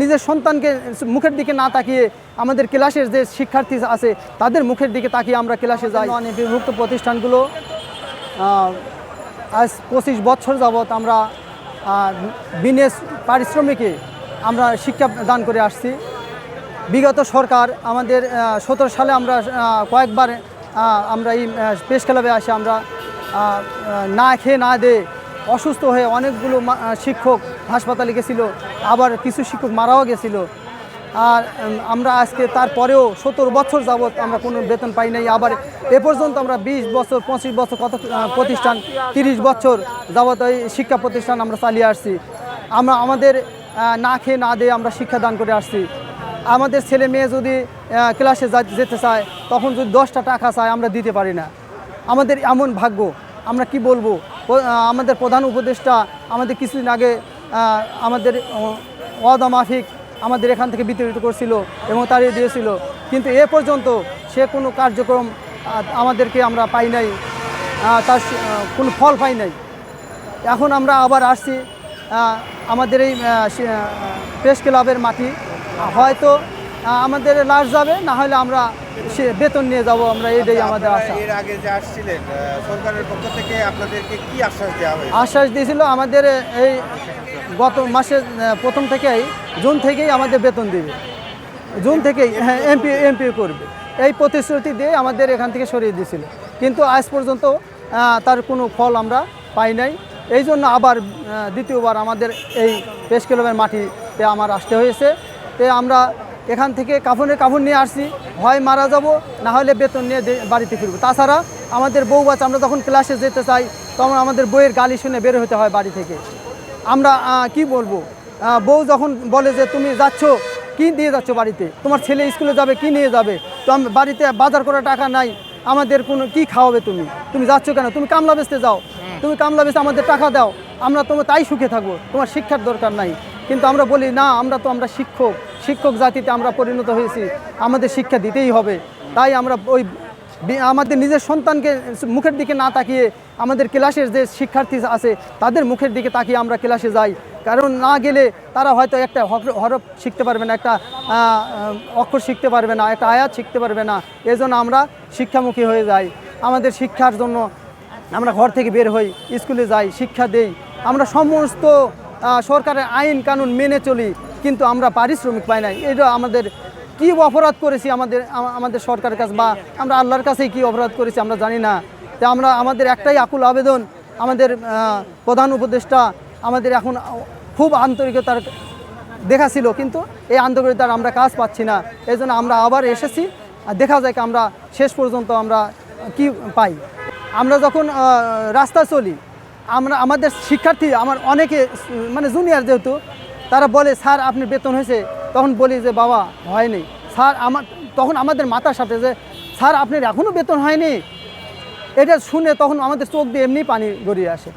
নিজের সন্তানকে মুখের দিকে না তাকিয়ে আমাদের ক্লাসের যে শিক্ষার্থী আছে, তাদের মুখের দিকে তাকিয়ে আমরা ক্লাসে যাই। বিভক্ত প্রতিষ্ঠানগুলো আজ পঁচিশ বছর যাবৎ আমরা বিনেশ পারিশ্রমিকে আমরা শিক্ষা দান করে আসছি। বিগত সরকার আমাদের সতেরো সালে আমরা কয়েকবার আমরা এই প্রেস ক্লাবে আসে আমরা না খেয়ে না দে, অসুস্থ হয়ে অনেকগুলো শিক্ষক হাসপাতালে গেছিল, আবার কিছু শিক্ষক মারাও গেছিল। আর আমরা আজকে তারপরেও সত্তর বছর যাবৎ আমরা কোনো বেতন পাই নাই। আবার এ পর্যন্ত আমরা বিশ বছর, পঁচিশ বছর কত প্রতিষ্ঠান, তিরিশ বছর যাবৎ এই শিক্ষা প্রতিষ্ঠান আমরা চালিয়ে আসছি। আমরা, আমাদের না খেয়ে না দিয়ে আমরা শিক্ষাদান করে আসছি। আমাদের ছেলে মেয়ে যদি ক্লাসে যেতে চায়, তখন যদি দশটা টাকা চায়, আমরা দিতে পারি না। আমাদের এমন ভাগ্য, আমরা কি বলব? আমাদের প্রধান উপদেষ্টা আমাদের কিছুদিন আগে আমাদের ওয়াদা মাফিক আমাদের এখান থেকে বিতরিত করছিল এবং তাড়িয়ে দিয়েছিল। কিন্তু এ পর্যন্ত সে কোনো কার্যক্রম আমাদেরকে আমরা পাই নাই তার কোনো ফল পাই নাই। এখন আমরা আবার আসছি আমাদের এই প্রেস ক্লাবের মাটি। হয়তো আমাদের লাশ যাবে না হলে আমরা সে বেতন নিয়ে যাব আমরা এটাই আমাদের আশা। এর আগে যে আসছিলেন সরকারের পক্ষ থেকে আপনাদেরকে কি আশ্বাস দেওয়া হয়েছে? আশ্বাস দিয়েছিল আমাদের এই গত মাসের প্রথম থেকেই, জুন থেকেই আমাদের বেতন দিবে। জুন থেকেই হ্যাঁ এমপি এমপি করবে। এই প্রতিশ্রুতি দিয়ে আমাদের এখান থেকে সরিয়ে দিয়েছিল। কিন্তু আজ পর্যন্ত তার কোনো ফল আমরা পাই নাই। এই জন্য আবার দ্বিতীয়বার আমাদের এই প্রেস ক্লাবের মাটিতে আমার আসতে হয়েছে। তে আমরা এখান থেকে কাফনের কাফন নিয়ে আসছি। হয় মারা যাব, না হলে বেতন নিয়ে বাড়িতে ফিরবো। তাছাড়া আমাদের বউ বাচ্চা, আমরা যখন ক্লাসে যেতে চাই, তখন আমাদের বইয়ের গালি শুনে বের হতে হয় বাড়ি থেকে। আমরা কি বলব? বউ যখন বলে যে তুমি যাচ্ছ কি দিয়ে যাচ্ছ বাড়িতে? তোমার ছেলে স্কুলে যাবে কি নিয়ে যাবে? তো আমি বাড়িতে বাজার করার টাকা নাই আমাদের কোনো কি খাওয়াবে তুমি? তুমি যাচ্ছ কেন? তুমি কামলা বেচতে যাও। তুমি কামলা বেচতে আমাদের টাকা দাও। আমরা তোমার তাই সুখে থাকব। তোমার শিক্ষার দরকার নাই। কিন্তু আমরা বলি না আমরা তো আমরা শিক্ষক। শিক্ষক জাতিতে আমরা পরিণত হয়েছি। আমাদের শিক্ষা দিতেই হবে। তাই আমরা ওই আমাদের নিজের সন্তানকে মুখের দিকে না তাকিয়ে আমাদের ক্লাসের যে শিক্ষার্থী আছে, তাদের মুখের দিকে তাকিয়ে আমরা ক্লাসে যাই। কারণ না গেলে তারা হয়তো একটা হর- হরফ শিখতে পারবে না, একটা অক্ষর শিখতে পারবে না, একটা আয়াত শিখতে পারবে না। এজন্য আমরা শিক্ষামুখী হয়ে যাই। আমাদের শিক্ষার জন্য আমরা ঘর থেকে বের হই, স্কুলে যাই, শিক্ষা দেই। আমরা সমস্ত সরকারের আইন কানুন মেনে চলি, কিন্তু আমরা পারিশ্রমিক পাই নাই। এটা আমাদের কি অপরাধ করেছি আমাদের আমাদের সরকারের কাছে বা আমরা আল্লাহর কাছেই কি অপরাধ করেছি আমরা জানি না। তো আমরা, আমাদের একটাই আকুল আবেদন, আমাদের প্রধান উপদেষ্টা আমাদের এখন খুব আন্তরিকতার দেখা ছিল, কিন্তু এই আন্তরিকতার আমরা কাজ পাচ্ছি না। এই আমরা আবার এসেছি, আর দেখা যায় আমরা শেষ পর্যন্ত আমরা কি পাই। আমরা যখন রাস্তা চলি, আমরা, আমাদের শিক্ষার্থী, আমার অনেকে মানে জুনিয়র যেহেতু, তারা বলে, স্যার, আপনি বেতন হয়েছে তখন বলি যে, বাবা হয়নি স্যার, আমার, তখন আমাদের মাথার সাথে যে, স্যার, আপনার এখনও বেতন হয়নি। এটা শুনে তখন আমাদের চোখ দিয়ে এমনি পানি গড়িয়ে আসে।